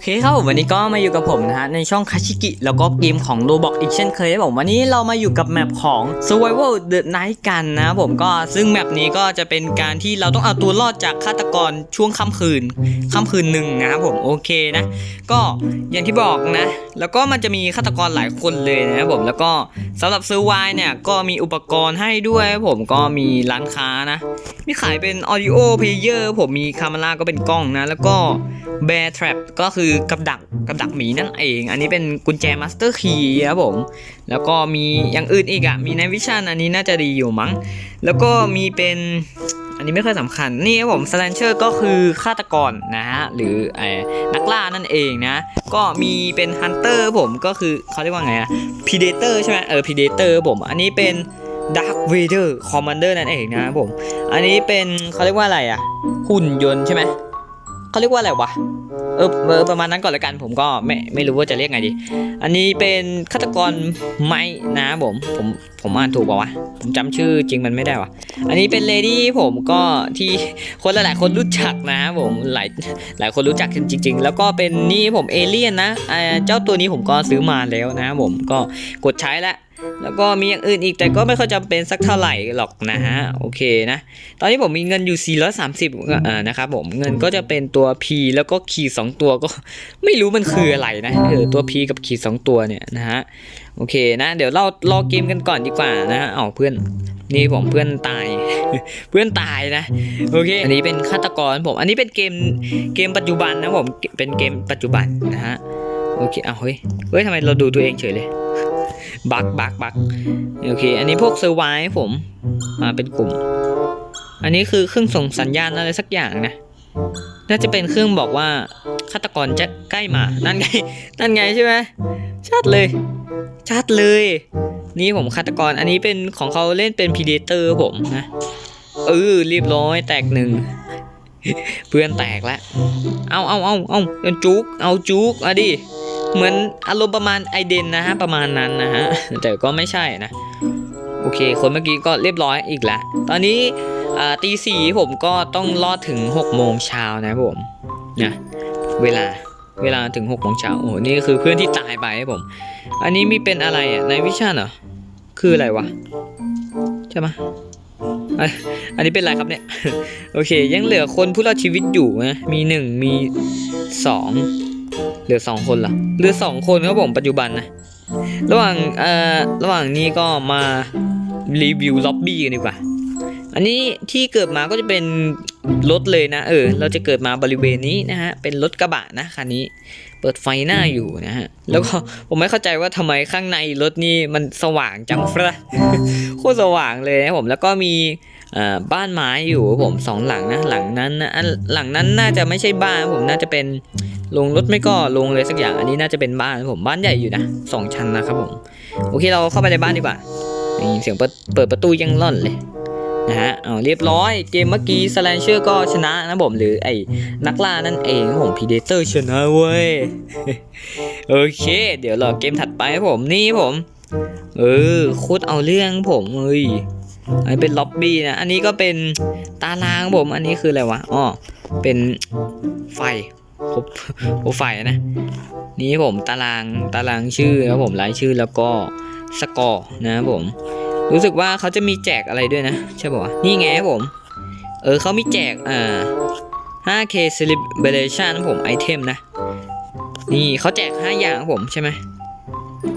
เคครับวันนี้ก็มาอยู่กับผมนะฮะในช่องคาชิกิแล้วก็เกมของโรบอกอีกเช่นเคยครับผมวันนี้เรามาอยู่กับแมปของ Survival the Night กันนะผมก็ซึ่งแมปนี้ก็จะเป็นการที่เราต้องเอาตัวรอดจากฆาตกรช่วงค่ำคืนค่ำคืนหนึ่งนะครับผมโอเคนะ ก็อย่างที่บอกนะ แล้วก็มันจะมีฆาตกรหลายคนเลยนะครับผมแล้วก็สำหรับซื้อไวน์เนี่ยก็มีอุปกรณ์ให้ด้วยผมก็มีร้านค้านะมีขายเป็น audio player ผมมีคา m e ราก็เป็นกล้องนะแล้วก็ bear trap ก็คืือกับดักกับดักหมีนั่นเอง อันนี้เป็นกุญแจ master key ครับผม แล้วก็มีอย่างอื่นอีกอะมีในวิชั่นอันนี้น่าจะดีอยู่มั้ง แล้วก็มีเป็นอันนี้ไม่ค่อยสำคัญ นี่ครับผม slasher ก็คือฆาตกรนะฮะ หรือไอ้นักล่านั่นเองนะ ก็มีเป็น hunter ผมก็คือเขาเรียกว่าไงอะ predator ใช่ไหมเออ predator ผม อันนี้เป็น dark vader commander นั่นเองนะครับผม อันนี้เป็นเขาเรียกว่าอะไรอะหุ่นยนต์ใช่ไหมเขาเรียกว่าอะไรวะ เออเออประมาณนั้นก่อนละกัน ผมก็ไม่ไม่รู้ว่าจะเรียกไงดี อันนี้เป็นฆาตกรไม้นะผมผมผมอ่านถูกป่าวะผมจำชื่อจริงมันไม่ได้วะอันนี้เป็นเลดี้ผมก็ที่คนหลายๆคนรู้จักนะผมหลายหลายคนรู้จักจริง ๆ แล้วก็เป็นนี่ผมเอเลี่ยนนะเจ้าตัวนี้ผมก็ซื้อมาแล้วนะผมก็กดใช้แล้ว แล้วก็มีอย่างอื่นอีกแต่ก็ไม่ค่อยจำเป็นสักเท่าไหร่หรอกนะฮะโอเคนะ ตอนนี้ผมมีเงินอยู่ 430อ่านะครับผมเงินก็จะเป็นตัว P แล้วก็ขีด2ตัวก็ไม่รู้มันคืออะไรนะเออตัว P กับขีด2ตัวเนี่ยนะฮะโอเคนะ เดี๋ยวเรารอเกมกันก่อนดีกว่านะฮะเอาเพื่อนนี่ผมเพื่อนตาย เพื่อนตายนะโอเค อันนี้เป็นฆาตกรผม อันนี้เป็นเกมเกมปัจจุบันนะผมเป็นเกมปัจจุบันนะฮะโอเคเอาเฮ้ยเฮ้ยทำไมเราดูตัวเองเฉยเลย บักบักบักโอเค อันนี้พวกเซอร์ไวผม มาเป็นกลุ่ม อันนี้คือเครื่องส่งสัญญาณอะไรสักอย่างนะ น่าจะเป็นเครื่องบอกว่าฆาตกรจะใกล้มา นั่นไง นั่นไงใช่ไหมชัดเลย ชัดเลย นี่ผมฆาตกร อันนี้เป็นของเขาเล่นเป็นพีเดเตอร์ผมนะ เออเรียบร้อยแตกหนึ่งเพื่อนแตกแล้ว เอาเอาเอาเอาเอาจุก เอาจุกอะดิ เหมือนอารมณ์ประมาณไอเดนนะฮะประมาณนั้นนะฮะแต่ก็ไม่ใช่นะ โอเค คนเมื่อกี้ก็เรียบร้อยอีกแล้วตอนนี้ตีสี่ผมก็ต้องรอดถึง6โมงเช้านะผมนะเวลาเวลาถึง6โมงเช้าโอ้นี่คือเพื่อนที่ตายไปครับผม อันนี้มีเป็นอะไรอะในวิชั่นเหรอคืออะไรวะใช่ไหมอันนี้เป็นอะไรครับเนี่ย โอเค ยังเหลือคนผู้รอดชีวิตอยู่นะ มีหนึ่งมีสอง เหลือสองคนเหรอเหลือสองคนครับผมปัจจุบันนะ ระหว่างเอ่อระหว่างนี้ก็มารีวิวล็อบบี้กันดีกว่า อันนี้ที่เกิดมาก็จะเป็นรถเลยนะเออ เราจะเกิดมาบริเวณนี้นะฮะ เป็นรถกระบะนะคันนี้ เปิดไฟหน้าอยู่นะฮะ แล้วก็ผมไม่เข้าใจว่าทำไมข้างในรถนี่มันสว่างจังฟะโคตรสว่างเลยนะผม แล้วก็มีเอ่อบ้านไม้อยู่ผมสองหลังนะ หลังนั้นนะหลังนั้นน่าจะไม่ใช่บ้านผมน่าจะเป็น ลงรถไม่ก็ลงเลยสักอย่างอันนี้น่าจะเป็นบ้านผมบ้านใหญ่อยู่นะสองชั้นนะครับผมโอเคเราเข้าไปในบ้านดีกว่านี่เสียงเปิดประตูยังล่อนเลยนะฮะเอาเรียบร้อยเกมเมื่อกี้สแลนเชอร์ก็ชนะนะผมหรือไอ้นักล่านั่นเองผมพีเดเตอร์ชนะเว้ยโอเค เดี๋ยวรอเกมถัดไปผมนี่ผมเออโคตรเอาเรื่องผมเอ้ยอันนี้เป็นล็อบบี้นะ อันนี้ก็เป็นตารางผม อันนี้คืออะไรวะ อ๋อ เป็นไฟ ครบโปรไฟล์นะ นี่ผมตารางตารางชื่อครับผมรายชื่อแล้วก็สกอร์นะครับผม รู้สึกว่าเขาจะมีแจกอะไรด้วยนะ ใช่ป่ะนี่ไงครับผม เออเขามีแจกอ่า 5k celebration ครับผมไอเทมนะ นี่เขาแจก 5 อย่างครับผมใช่ไหม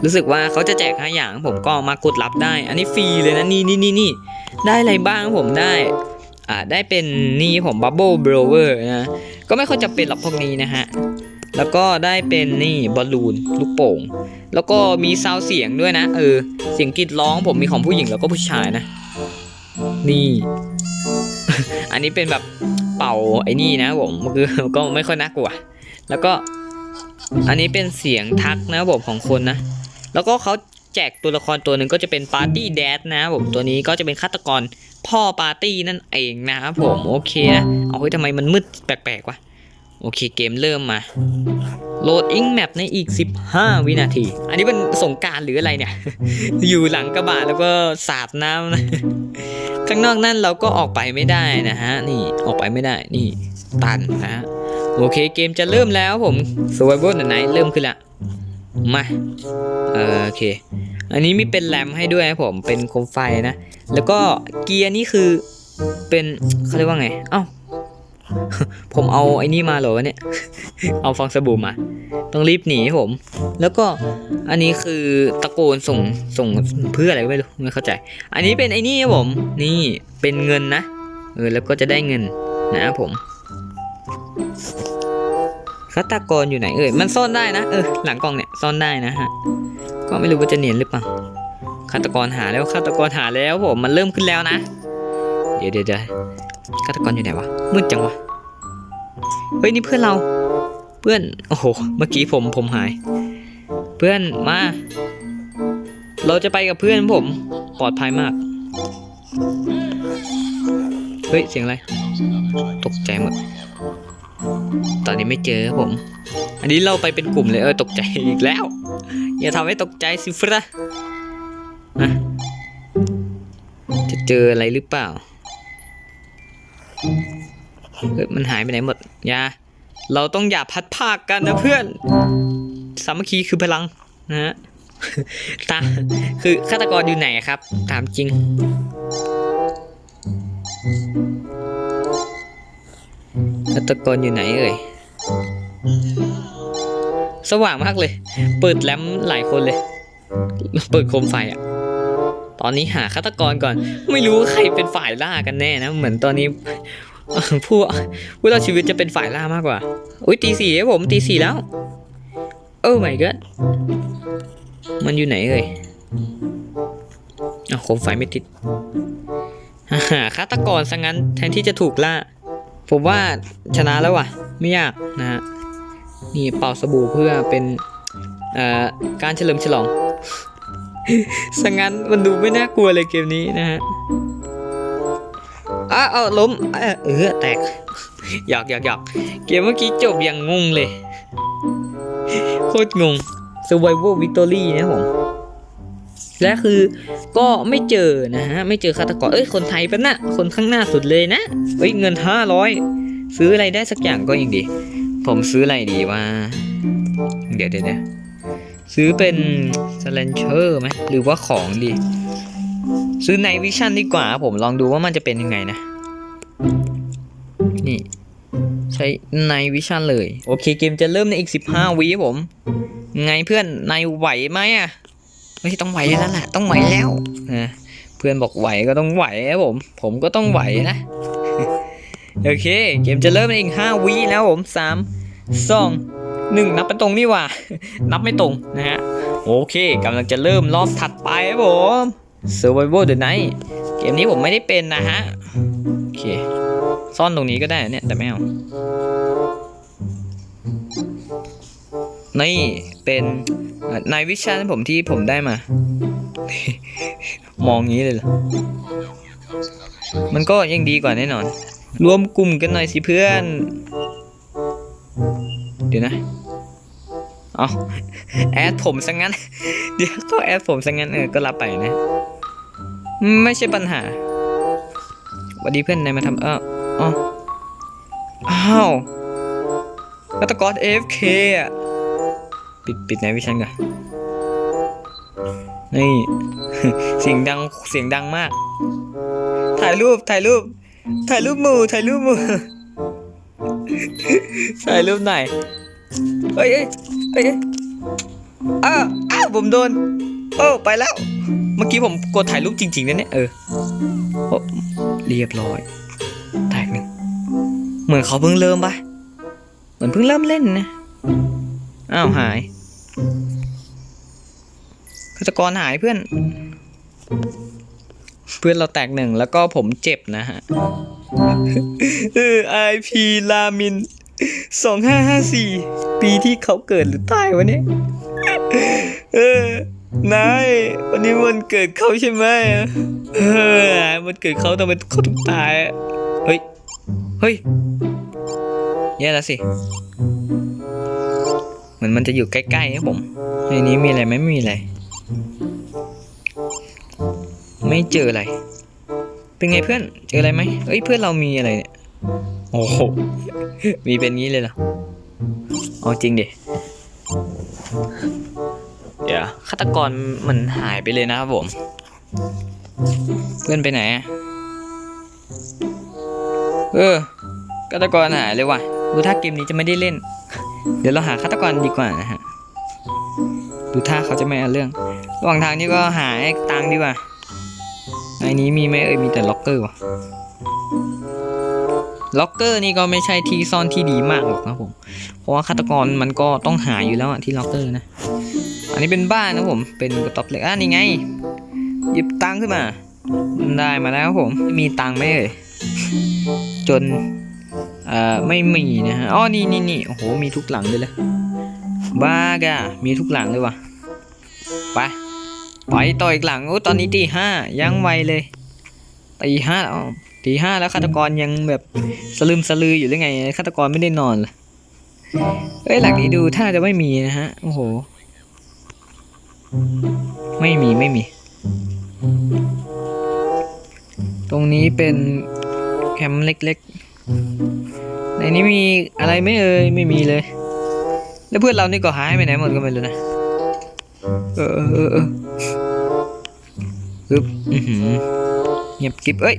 รู้สึกว่าเขาจะแจก 5 อย่างครับผมก็มากดรับได้ อันนี้ฟรีเลยนะนี่นี่นี่นี่ได้อะไรบ้างครับผมได้ อ่าได้เป็นนี่ผม Bubble Blower นะ ก็ไม่ค่อยจะเป็นหรอกพวกนี้นะฮะ แล้วก็ได้เป็นนี่บอลลูนลูกโป่ง แล้วก็มีซาวเสียงด้วยนะ เออ เสียงกรีดร้องผมมีของผู้หญิงแล้วก็ผู้ชายนะ นี่ อันนี้เป็นแบบเป่าไอ้นี่นะผมคือก็ไม่ค่อยน่ากลัว แล้วก็อันนี้เป็นเสียงทักนะผมของคนนะ แล้วก็เขา แจกตัวละครตัวหนึ่งก็จะเป็นปาร์ตี้แดดนะครับผมตัวนี้ก็จะเป็นฆาตกรพ่อปาร์ตี้นั่นเองนะครับผมโอเคนะเอาเฮ้ยทำไมมันมืดแปลกๆวะโอเคเกมเริ่มมาโหลดอิงแมปในอีก 15 วินาที อันนี้เป็นสงกรารหรืออะไรเนี่ย อยู่หลังกระบะแล้วก็สาดน้ำนะข้างนอกนั่นเราก็ออกไปไม่ได้นะฮะ นี่ออกไปไม่ได้นี่ตันนะฮะโโอเคเกมจะเริ่มแล้วผม Survival the Night เริ่มขึ้นละ มาเออโอเค อันนี้มีเป็นแรมให้ด้วยนะผม เป็นโคมไฟนะ แล้วก็เกียร์นี่คือเป็นเขาเรียกว่าไง เอ้า ผมเอาไอ้นี่มาเหรอวะเนี่ย เอาฟองสบู่มา ต้องรีบหนีผม แล้วก็อันนี้คือตะโกนส่งส่งเพื่ออะไรไม่รู้ไม่เข้าใจ อันนี้เป็นไอ้นี่ครับผม นี่เป็นเงินนะ เออแล้วก็จะได้เงินนะครับผม ฆาตกรอยู่ไหนเอ่ย มันซ่อนได้นะ เออ หลังกล่องเนี่ยซ่อนได้นะฮะ ก็ไม่รู้ว่าจะเนียนหรือเปล่า ฆาตกรหาแล้วฆาตกรหาแล้วผมมันเริ่มขึ้นแล้วนะ เดี๋ยวเดี๋ยวเดี๋ยวฆาตกรอยู่ไหนวะ มืดจังวะ เฮ้ยนี่เพื่อนเรา เพื่อน โอ้โห เมื่อกี้ผมผมหาย เพื่อนมา เราจะไปกับเพื่อนผม ปลอดภัยมาก เฮ้ยเสียงอะไร ตกใจหมด ตอนนี้ไม่เจอครับผม อันนี้เราไปเป็นกลุ่มเลยเออตกใจอีกแล้ว อย่าทำให้ตกใจสิฟระนะจะเจออะไรหรือเปล่าเฮ้ยมันหายไปไหนหมดอย่าเราต้องอย่าพัดภาคกันนะเพื่อน สามัคคีคือพลังนะฮะตาคือฆาตกรอยู่ไหนครับตามจริง ฆาตกรอยู่ไหนเอ่ย สว่างมากเลย เปิดแลมหลายคนเลย เปิดโคมไฟอะตอนนี้หาฆาตกรก่อน ไม่รู้ใครเป็นฝ่ายล่ากันแน่นะ เหมือนตอนนี้ผู้ผู้รอดชีวิตจะเป็นฝ่ายล่ามากกว่า อุ้ยตีสี่ครับผมตีสี่แล้ว โอ้ my god มันอยู่ไหนเอ่ยโคมไฟไม่ติดหาฆาตกรซะงั้น แทนที่จะถูกล่า ผมว่าชนะแล้วว่ะ ไม่ยากนะฮะ นี่เป่าสบู่เพื่อเป็นเอ่อการเฉลิมฉลองสังงั้นมันดูไม่น่ากลัวเลยเกมนี้นะฮะอ้าเอาล้มเออเออแตกหยอกหยอกหยอกเกมเมื่อกี้จบอย่างงงเลย โคตรงง Survival Victory นะผม และคือ ก็ไม่เจอนะฮะไม่เจอฆาตกรเอ้ยคนไทยปะนะคนข้างหน้าสุดเลยนะเฮ้ยเงิน500ซื้ออะไรได้สักอย่างก็ยังดี ผมซื้ออะไรดีว่า เดี๋ยวเดี๋ยวซื้อเป็นสเลนเชอร์ไหมหรือว่าของดี ซื้อในวิชั่นดีกว่า ผมลองดูว่ามันจะเป็นยังไงนะ นี่ ใช้ในวิชั่นเลย โอเคเกมจะเริ่มในอีก 15วิผม ไงเพื่อนนายไหวไหมอะ ไม่ใช่ต้องไหวแล้วแหละต้องไหวแล้วนะเพื่อนบอกไหวก็ต้องไหวครับผม ผมก็ต้องไหวนะ โอเค เกมจะเริ่มในอีก5วิแล้วผมสามสองหนึ่งนับเป็นตรงนี่หว่า นับไม่ตรงนะฮะ โอเคกำลังจะเริ่มรอบถัดไปครับผม Survival the Night เกมนี้ผมไม่ได้เป็นนะฮะ โอเค ซ่อนตรงนี้ก็ได้เนี่ย แต่ไม่เอา นี่ เป็น นายวิชาผมที่ผมได้มา มองงี้เลยเหรอ มันก็ยังดีกว่าแน่นอน รวมกลุ่มกันหน่อยสิเพื่อน เดี๋ยวนะ เอาแอดผมซะงั้น เดี๋ยวก็แอดผมซะงั้นเออ ก็รับไปนะ ไม่ใช่ปัญหาวัสดีเพื่อนนายมาทำเอออ๋ออ้าวฆาตกร AFK อะ ปิดปิดในวิชันก่อนนี่ เสียงดังเสียงดังมาก ถ่ายรูปถ่ายรูป ถ่ายรูปหมู่ถ่ายรูปหมู่ถ่ายรูปไหน่อยเฮ้ยเฮ้ยเฮ้ยอ้าวอ้าวผมโดน โอ้ไปแล้ว เมื่อกี้ผมกดถ่ายรูปจริงๆนะเนี่ยเออโอ้เรียบร้อยแตกหนึ่งเหมือนเขาเพิ่งเริ่มปะเหมือนเพิ่งเริ่มเล่นนะ อ้าวหายฆาตกรหายเพื่อน เพื่อนเราแตกหนึ่งแล้วก็ผมเจ็บนะฮะเออไอพีลามินสองห้าห้าสี่ปีที่เขาเกิดหรือตายวะเนี่ยเออนายวันนี้วันเกิดเขาใช่ไหมเออวันเกิดเขาทำไมเขาถึงตายอะเฮ้ยเฮ้ยแย่แล้วสิ เหมือนมันจะอยู่ใกล้ๆครับผม ในนี้มีอะไรไหมไม่มีอะไร ไม่เจออะไร เป็นไงเพื่อน เจออะไรไหมเอ้ยเพื่อนเรามีอะไรเนี่ย โอ้โห มีเป็นงี้เลยเหรอเอาจริงดิเดี๋ยวฆาตกรมันหายไปเลยนะครับผม เพื่อนไปไหนเออฆาตกรหายเลยว่ะ ดูท่าเกมนี้จะไม่ได้เล่น เดี๋ยวเราหาฆาตกรดีกว่านะฮะ ดูท่าเขาจะไม่เอาเรื่อง ระหว่างทางนี้ก็หาไอ้ตังดีกว่าในนี้มีไหมเอ่ยมีแต่ล็อกเกอร์วะล็อกเกอร์นี่ก็ไม่ใช่ที่ซ่อนที่ดีมากหรอกนะผม เพราะว่าฆาตกรมันก็ต้องหาอยู่แล้วอะที่ล็อกเกอร์นะ อันนี้เป็นบ้านนะผม เป็นกระต๊อบเหล็กอะนี่ไง หยิบตังขึ้นมา ได้มาแล้วครับผม มีตังไหมเอ่ย จน อ่อไม่มีนะฮะอ๋อนี่นี่นี่โอ้โหมีทุกหลังเลยเลยบ้ากะมีทุกหลังเลยว่ะไปไปต่ออีกหลังโอ้ตอนนี้ตีห้ายังไวเลยตีห้าตีห้าแล้วฆาตกรยังแบบสลืมสลืออยู่หรือไงฆาตกรไม่ได้นอนเลยเอ้ยหลังนี้ดูถ้าจะไม่มีนะฮะโอ้โห ไม่มีไม่มี ตรงนี้เป็นแคมป์เล็กๆ ในนี้มีอะไรไหม่เอ่ยไม่มีเลย แล้วเพื่อนเรานี่ก็หายไปไหนหมดก็ไม่รู้นะเออเออเออเออปึ๊บอือหือเงียบกิบเอ้ย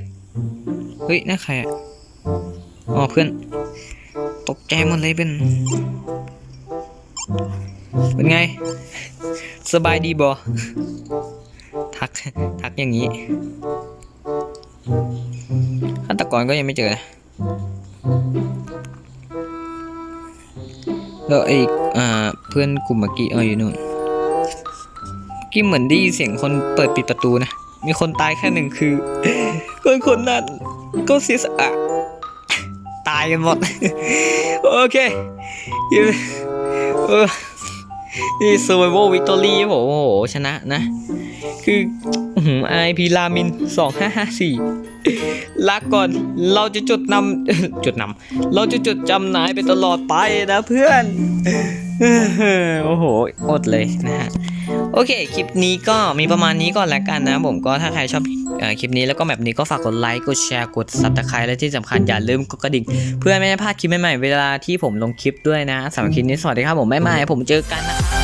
เฮ้ยนั่นใครอะอ๋อเพื่อน ตกใจหมดเลยเป็น เป็นไง สบายดีบอทัก ทักอย่างนี้ฆาตกรก็ยังไม่เจอนะ แล้วไอ้อ่าเพื่อนกลุ่มเมื่อกี้เอออยู่นู่นกี้เหมือนได้ยินเสียงคนเปิดปิดประตูนะ มีคนตายแค่หนึ่งคือ คนคนนั้นก็เสียสละตายกันหมด โอเคเออนี่ survival victory ครับผมโอ้โห ชนะนะ คือ ไอพีรามินสองห้าห้าสี่ลาก่อนเราจะจดนำจดนำเราจะจดจำนายไปตลอดไปนะเพื่อน โอ้โห อดเลยนะฮะ โอเค คลิปนี้ก็มีประมาณนี้ก่อนแล้วกันนะผมก็ถ้าใครชอบอคลิปนี้แล้วก็แบบนี้ก็ฝากกดไลค์ กดแชร์ กด subscribe และที่สำคัญอย่าลืมกดกระดิ่ง เพื่อไม่ให้พลาดคลิปใหม่ๆ เวลาที่ผมลงคลิปด้วยนะสำหรับคลิปนี้สวัสดีครับผมบ๊ายบายผมเจอกันนะครับ